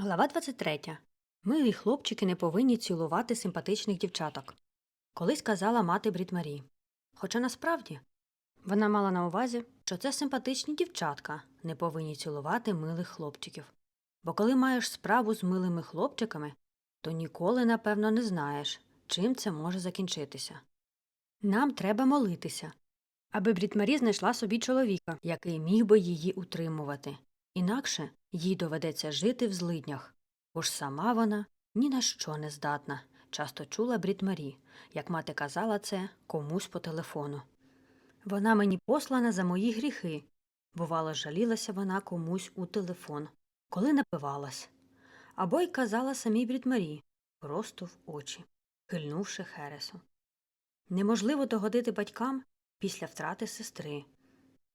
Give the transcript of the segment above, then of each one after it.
Глава 23. Милі хлопчики не повинні цілувати симпатичних дівчаток. Колись казала мати Брід Марі. Хоча насправді вона мала на увазі, що це симпатичні дівчатка не повинні цілувати милих хлопчиків. Бо коли маєш справу з милими хлопчиками, то ніколи, напевно, не знаєш, чим це може закінчитися. Нам треба молитися, аби Брід Марі знайшла собі чоловіка, який міг би її утримувати. Інакше їй доведеться жити в злиднях, бо ж сама вона ні на що не здатна, часто чула Брід Марі, як мати казала це комусь по телефону. Вона мені послана за мої гріхи, бувало, жалілася вона комусь у телефон, коли напивалась. Або й казала самій Брід Марі, просто в очі, хильнувши Хересу. Неможливо догодити батькам після втрати сестри,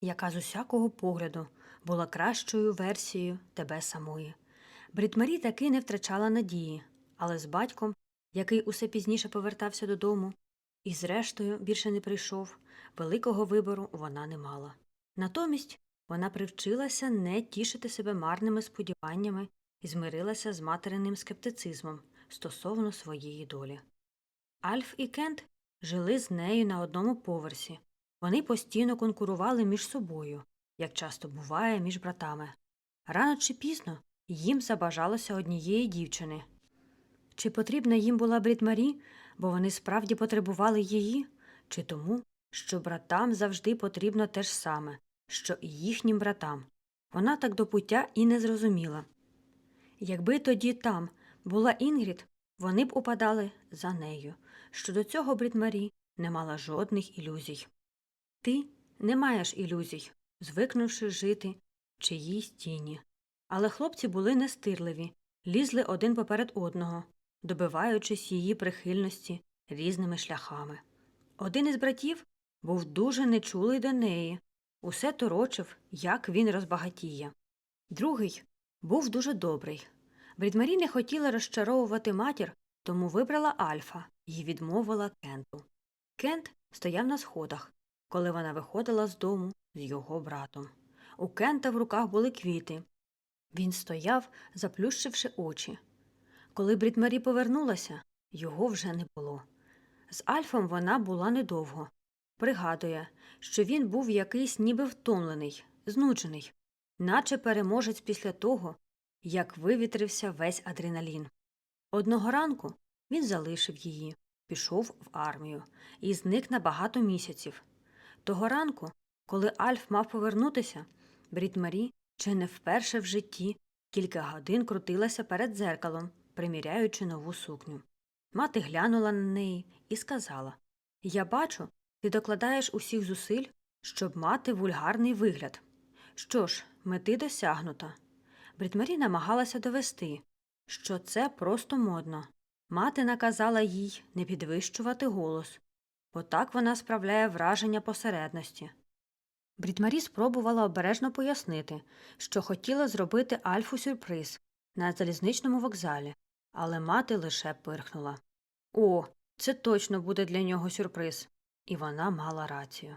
яка з усякого погляду була кращою версією тебе самої. Брітмарі таки не втрачала надії, але з батьком, який усе пізніше повертався додому, і зрештою більше не прийшов, великого вибору вона не мала. Натомість вона привчилася не тішити себе марними сподіваннями і змирилася з материним скептицизмом стосовно своєї долі. Альф і Кент жили з нею на одному поверсі. Вони постійно конкурували між собою, як часто буває між братами. Рано чи пізно їм забажалося однієї дівчини. Чи потрібна їм була Брід Марі, бо вони справді потребували її, чи тому, що братам завжди потрібно те ж саме, що і їхнім братам. Вона так до пуття і не зрозуміла. Якби тоді там була Інгрід, вони б упадали за нею. Щодо цього Брід Марі не мала жодних ілюзій. Ти не маєш ілюзій, звикнувши жити в чиїсь тіні. Але хлопці були нестирливі, лізли один поперед одного, добиваючись її прихильності різними шляхами. Один із братів був дуже нечулий до неї, усе торочив, як він розбагатіє. Другий був дуже добрий. Брідмарі не хотіла розчаровувати матір, тому вибрала Альфа і відмовила Кенту. Кент стояв на сходах, коли вона виходила з дому з його братом. У Кента в руках були квіти. Він стояв, заплющивши очі. Коли Брідмарі повернулася, його вже не було. З Альфом вона була недовго. Пригадує, що він був якийсь ніби втомлений, знуджений, наче переможець після того, як вивітрився весь адреналін. Одного ранку він залишив її, пішов в армію і зник на багато місяців. Того ранку, коли Альф мав повернутися, Брід Марі чи не вперше в житті кілька годин крутилася перед дзеркалом, приміряючи нову сукню. Мати глянула на неї і сказала Я бачу, ти докладаєш усіх зусиль, щоб мати вульгарний вигляд. Що ж, мети досягнута. Брідмарі намагалася довести, що це просто модно. Мати наказала їй не підвищувати голос, бо так вона справляє враження посередності. Брідмарі спробувала обережно пояснити, що хотіла зробити Альфу сюрприз на залізничному вокзалі, але мати лише пирхнула. О, це точно буде для нього сюрприз. І вона мала рацію.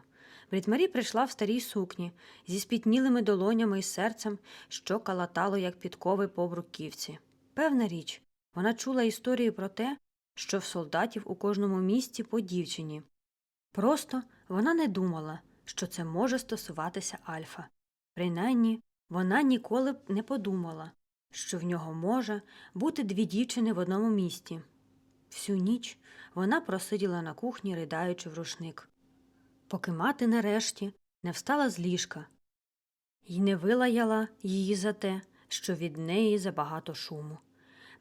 Брідмарі прийшла в старій сукні зі спітнілими долонями і серцем, що калатало, як підкови по бруківці. Певна річ, вона чула історії про те, що в солдатів у кожному місті по дівчині. Просто вона не думала, що це може стосуватися Альфа. Принаймні, вона ніколи б не подумала, що в нього може бути дві дівчини в одному місті. Всю ніч вона просиділа на кухні, ридаючи в рушник, поки мати нарешті не встала з ліжка і не вилаяла її за те, що від неї забагато шуму.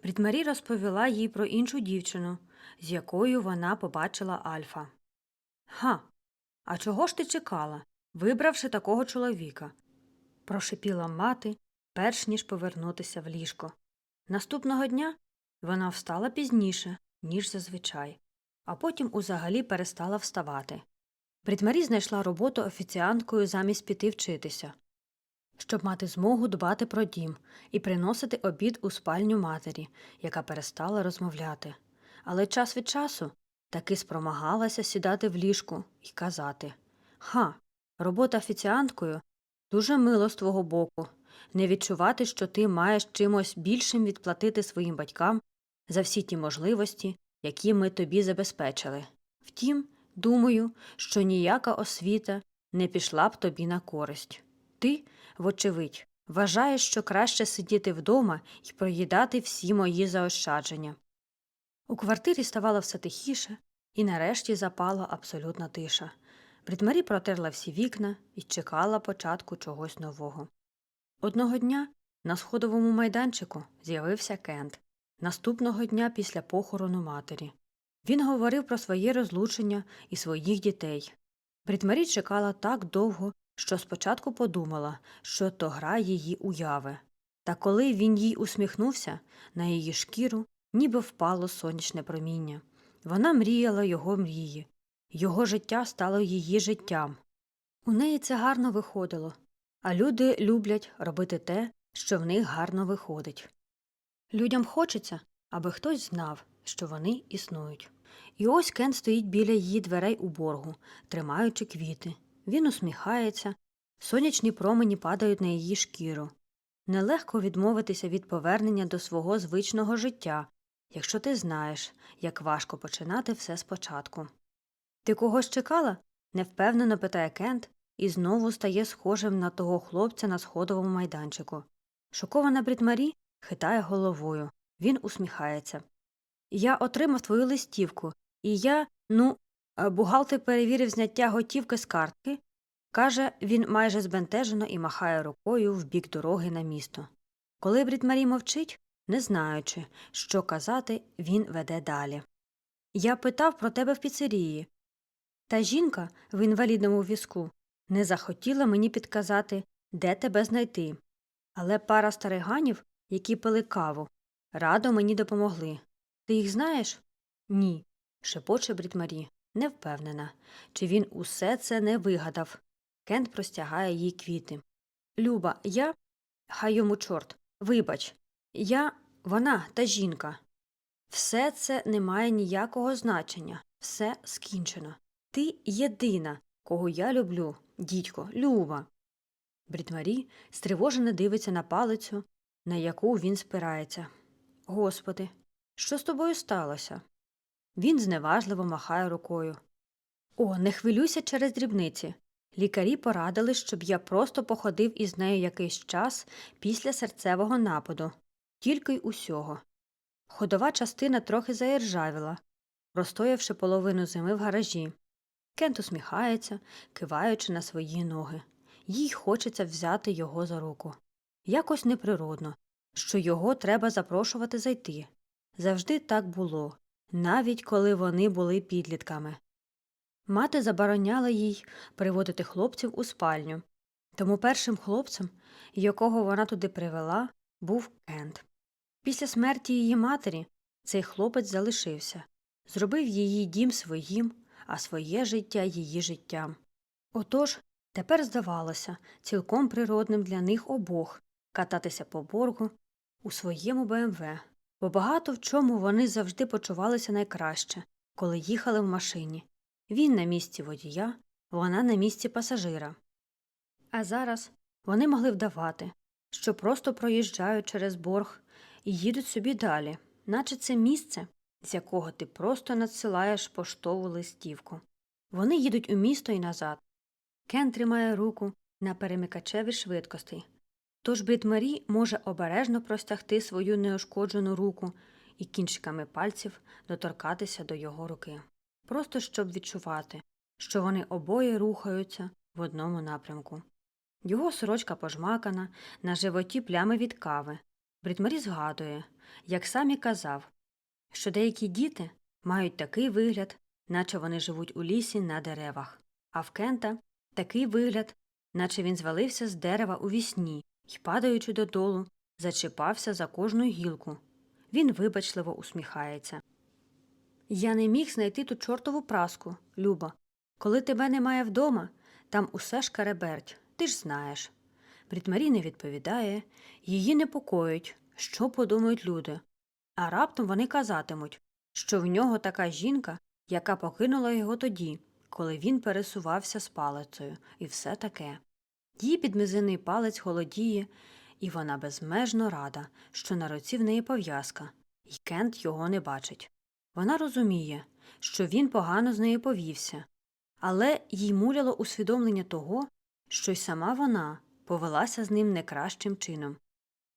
Брідмарі розповіла їй про іншу дівчину, з якою вона побачила Альфа. Га, а чого ж ти чекала, вибравши такого чоловіка? прошипіла мати, перш ніж повернутися в ліжко. Наступного дня вона встала пізніше, ніж зазвичай, а потім узагалі перестала вставати. Брідмарі знайшла роботу офіціанткою замість піти вчитися, щоб мати змогу дбати про дім і приносити обід у спальню матері, яка перестала розмовляти. Але час від часу таки спромагалася сідати в ліжку і казати Ха, робота офіціанткою дуже мило з твого боку. не відчувати, що ти маєш чимось більшим відплатити своїм батькам за всі ті можливості, які ми тобі забезпечили. Втім, думаю, що ніяка освіта не пішла б тобі на користь. Ти, вочевидь, вважаєш, що краще сидіти вдома і проїдати всі мої заощадження. У квартирі ставало все тихіше, і нарешті запала абсолютна тиша. Бритмарі протерла всі вікна і чекала початку чогось нового. Одного дня на сходовому майданчику з'явився Кент. Наступного дня після похорону матері. Він говорив про своє розлучення і своїх дітей. Бритмарі чекала так довго, що спочатку подумала, що то гра її уяви. Та коли він їй усміхнувся, на її шкіру ніби впало сонячне проміння. Вона мріяла його мрії. Його життя стало її життям. У неї це гарно виходило, а люди люблять робити те, що в них гарно виходить. Людям хочеться, аби хтось знав, що вони існують. І ось Кен стоїть біля її дверей у боргу, тримаючи квіти. Він усміхається, сонячні промені падають на її шкіру. Нелегко відмовитися від повернення до свого звичного життя, якщо ти знаєш, як важко починати все спочатку. Ти когось чекала? невпевнено питає Кент і знову стає схожим на того хлопця на сходовому майданчику. Шокована Брітмарі хитає головою. Він усміхається. Я отримав твою листівку, і я, ну, е, бухгалтер перевірив зняття готівки з картки. Каже, він майже збентежено і махає рукою в бік дороги на місто. Коли Брітмарі мовчить, не знаючи, що казати, він веде далі. Я питав про тебе в піцерії. Та жінка в інвалідному візку не захотіла мені підказати, де тебе знайти. Але пара стариганів, які пили каву, радо мені допомогли. Ти їх знаєш? Ні. шепоче Брітмарі, не впевнена, чи він усе це не вигадав. Кент простягає їй квіти. Люба, я. Хай йому чорт. Вибач, я вона та жінка. Все це не має ніякого значення, все скінчено. Ти єдина, кого я люблю, дідько, Люба. Брітмарі стривожено дивиться на палицю, на яку він спирається. Господи, що з тобою сталося? Він зневажливо махає рукою. О, не хвилюйся через дрібниці. Лікарі порадили, щоб я просто походив із нею якийсь час після серцевого нападу, тільки й усього. Ходова частина трохи заіржавіла, простоявши половину зими в гаражі. Кент усміхається, киваючи на свої ноги. Їй хочеться взяти його за руку. Якось неприродно, що його треба запрошувати зайти. Завжди так було, навіть коли вони були підлітками. Мати забороняла їй приводити хлопців у спальню, тому першим хлопцем, якого вона туди привела, був Кент. Після смерті її матері цей хлопець залишився, зробив її дім своїм, а своє життя її життям. Отож, тепер здавалося цілком природним для них обох кататися по боргу у своєму БМВ, бо багато в чому вони завжди почувалися найкраще, коли їхали в машині. Він на місці водія, вона на місці пасажира. А зараз вони могли вдавати, що просто проїжджають через борг і їдуть собі далі, наче це місце, з якого ти просто надсилаєш поштову листівку. Вони їдуть у місто і назад. Кен тримає руку на перемикачеві швидкостей. Тож Бритмарі може обережно простягти свою неушкоджену руку і кінчиками пальців доторкатися до його руки, просто щоб відчувати, що вони обоє рухаються в одному напрямку. Його сорочка пожмакана, на животі плями від кави. Бритмарі згадує, як сам і казав, що деякі діти мають такий вигляд, наче вони живуть у лісі на деревах, а в Кента такий вигляд, наче він звалився з дерева у вісні і, падаючи додолу, зачіпався за кожну гілку. Він вибачливо усміхається. Я не міг знайти ту чортову праску, Люба. Коли тебе немає вдома, там усе шкареберть, ти ж знаєш. Брітмарі не відповідає, її непокоїть, що подумають люди. А раптом вони казатимуть, що в нього така жінка, яка покинула його тоді, коли він пересувався з палицею, і все таке. Її підмизинний палець холодіє, і вона безмежно рада, що на руці в неї пов'язка, і Кент його не бачить. Вона розуміє, що він погано з нею повівся, але їй муляло усвідомлення того, що й сама вона повелася з ним не кращим чином.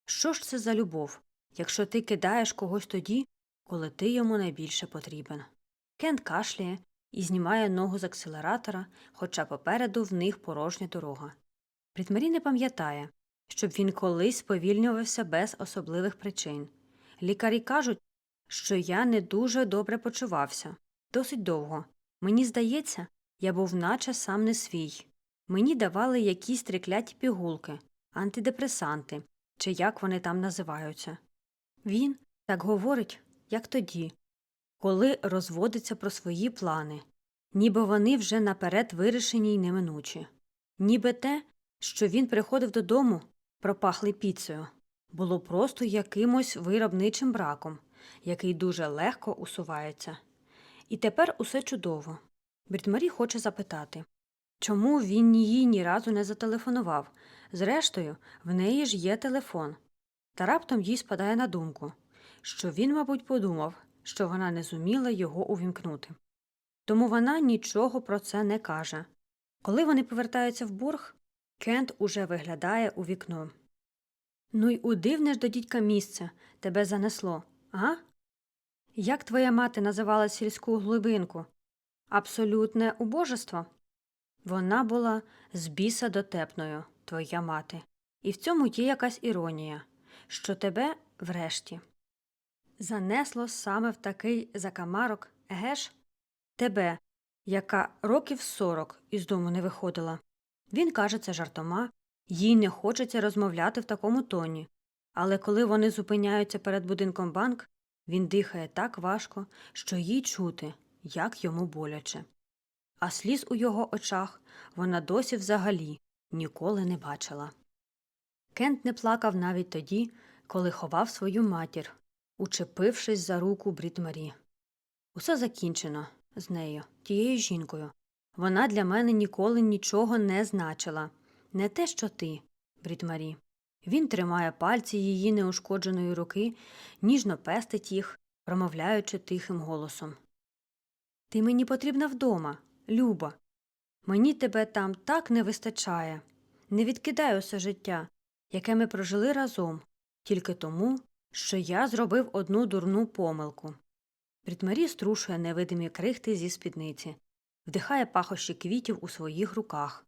Що ж це за любов, якщо ти кидаєш когось тоді, коли ти йому найбільше потрібен? Кент кашляє і знімає ногу з акселератора, хоча попереду в них порожня дорога. Брітмарі не пам'ятає, щоб він колись сповільнювався без особливих причин. Лікарі кажуть, що я не дуже добре почувався. Досить довго. Мені здається, я був наче сам не свій. Мені давали якісь трикляті пігулки, антидепресанти, чи як вони там називаються. Він так говорить, як тоді, коли розводиться про свої плани, ніби вони вже наперед вирішені й неминучі, ніби те, що він приходив додому, пропахли піцею, було просто якимось виробничим браком, який дуже легко усувається. І тепер усе чудово. Брітмарі хоче запитати, чому він їй ні разу не зателефонував. Зрештою, в неї ж є телефон. Та раптом їй спадає на думку, що він, мабуть, подумав, що вона не зуміла його увімкнути. Тому вона нічого про це не каже. Коли вони повертаються в борг, Кент уже виглядає у вікно. Ну й удивне ж до дідька місце тебе занесло, а? Як твоя мати називала сільську глибинку? Абсолютне убожество? Вона була з біса дотепною, твоя мати, і в цьому є якась іронія, що тебе, врешті, занесло саме в такий закамарок, еге ж? Тебе, яка років сорок із дому не виходила. Він каже це жартома, їй не хочеться розмовляти в такому тоні, але коли вони зупиняються перед будинком банк, він дихає так важко, що їй чути, як йому боляче. А сліз у його очах вона досі взагалі ніколи не бачила. Кент не плакав навіть тоді, коли ховав свою матір, учепившись за руку Брід Марі. Усе закінчено з нею, тією жінкою. Вона для мене ніколи нічого не значила. Не те, що ти, Брід Марі. Він тримає пальці її неушкодженої руки, ніжно пестить їх, промовляючи тихим голосом. Ти мені потрібна вдома, Люба. Мені тебе там так не вистачає. Не відкидай усе життя, яке ми прожили разом, тільки тому, що я зробив одну дурну помилку. Брітмарі струшує невидимі крихти зі спідниці, вдихає пахощі квітів у своїх руках.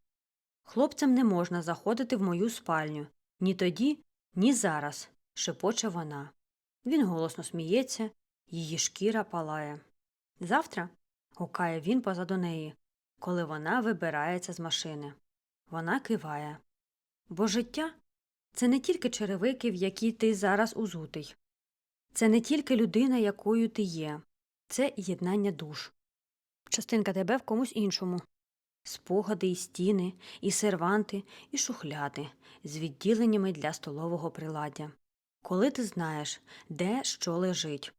Хлопцям не можна заходити в мою спальню ні тоді, ні зараз, шепоче вона. Він голосно сміється, її шкіра палає. Завтра, гукає він позаду неї, коли вона вибирається з машини. Вона киває. Бо життя це не тільки черевики, в які ти зараз узутий. Це не тільки людина, якою ти є, це єднання душ. Частинка тебе в комусь іншому. Спогади і стіни, і серванти, і шухляди з відділеннями для столового приладдя. Коли ти знаєш, де що лежить.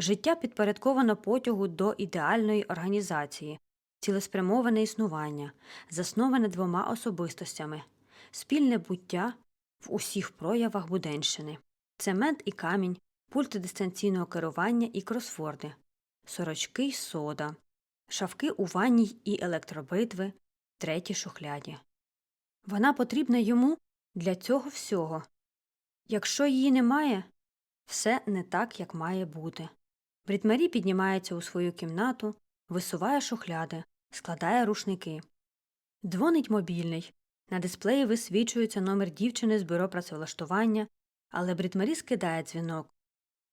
Життя підпорядковано потягу до ідеальної організації, цілеспрямоване існування, засноване двома особистостями, спільне буття в усіх проявах буденщини, цемент і камінь, пульти дистанційного керування і кросфорди, сорочки й сода, шавки у ванній і електробритви, треті шухляді. Вона потрібна йому для цього всього. Якщо її немає, все не так, як має бути. Брітмарі піднімається у свою кімнату, висуває шухляди, складає рушники. Дзвонить мобільний. На дисплеї висвічується номер дівчини з бюро працевлаштування, але Брітмарі скидає дзвінок.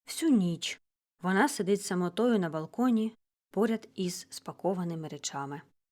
Всю ніч вона сидить самотою на балконі поряд із спакованими речами.